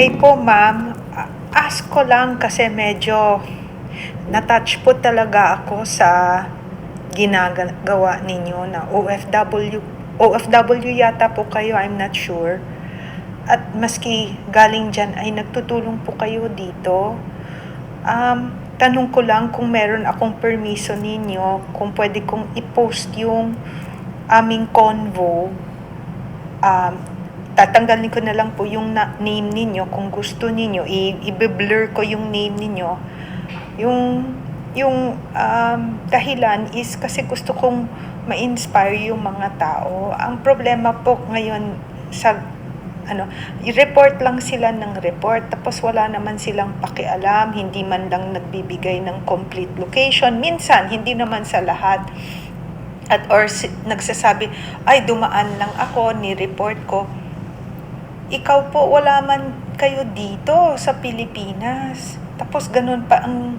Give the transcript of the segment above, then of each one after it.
Hi po, ma'am. Ask ko lang kasi medyo na-touch po talaga ako sa ginagawa ninyo na OFW. OFW yata po kayo, I'm not sure. At maski galing dyan ay nagtutulong po kayo dito. Um, tanong ko lang kung meron akong permiso ninyo, kung pwede kong i-post yung aming convo. Um, tatanggalin ko na lang po yung na- name ninyo kung gusto ninyo. I- i-blur ko yung name ninyo. Yung yung um, dahilan is kasi gusto kong ma-inspire yung mga tao. Ang problema po ngayon sa ano, i-report lang sila ng report tapos wala naman silang pakialam, hindi man lang nagbibigay ng complete location. Minsan, hindi naman sa lahat. At or nagsasabi, ay dumaan lang ako, ni-report ko. Ikaw po, wala man kayo dito sa Pilipinas. Tapos ganun pa ang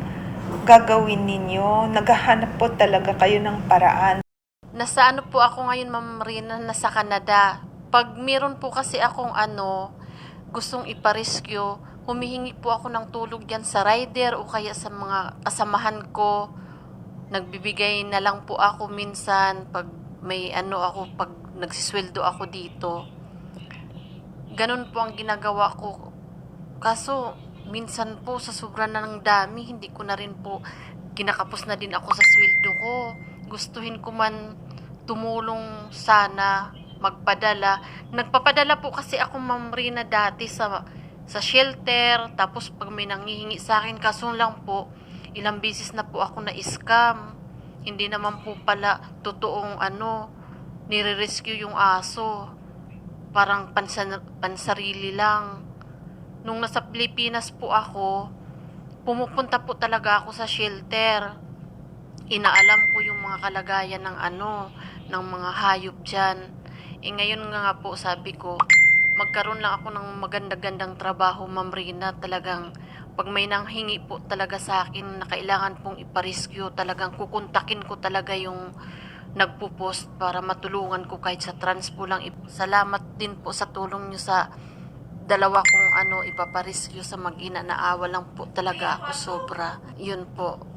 gagawin ninyo. Naghahanap po talaga kayo ng paraan. Nasa ano po ako ngayon, Ma'am Rina, nasa Canada. Pag meron po kasi akong ano, gustong iparescue, humihingi po ako ng tulog yan sa rider o kaya sa mga kasamahan ko. Nagbibigay na lang po ako minsan pag may ano ako, pag nagsisweldo ako dito. Ganun po ang ginagawa ko. Kaso, minsan po sa sobra na ng dami, hindi ko na rin po kinakapos na din ako sa sweldo ko. Gustuhin ko man tumulong sana magpadala. Nagpapadala po kasi ako Ma'am Rina dati sa sa shelter, tapos pag may nanghihingi sa akin, kaso lang po, ilang beses na po ako na-scam. Hindi naman po pala totoong ano, nire-rescue yung aso. Parang pansan, pansarili lang. Nung nasa Pilipinas po ako, pumupunta po talaga ako sa shelter. Inaalam ko yung mga kalagayan ng ano, ng mga hayop dyan. E ngayon nga nga po sabi ko, magkaroon lang ako ng maganda-gandang trabaho, Ma'am Rina. Talagang pag may nanghingi po talaga sa akin na kailangan pong iparescue, talagang kukontakin ko talaga yung nagpo-post para matulungan ko kahit sa transpo lang. Salamat din po sa tulong nyo sa dalawa kong ano ipaparescue sa mag-ina na awa lang po talaga ako sobra. Yun po.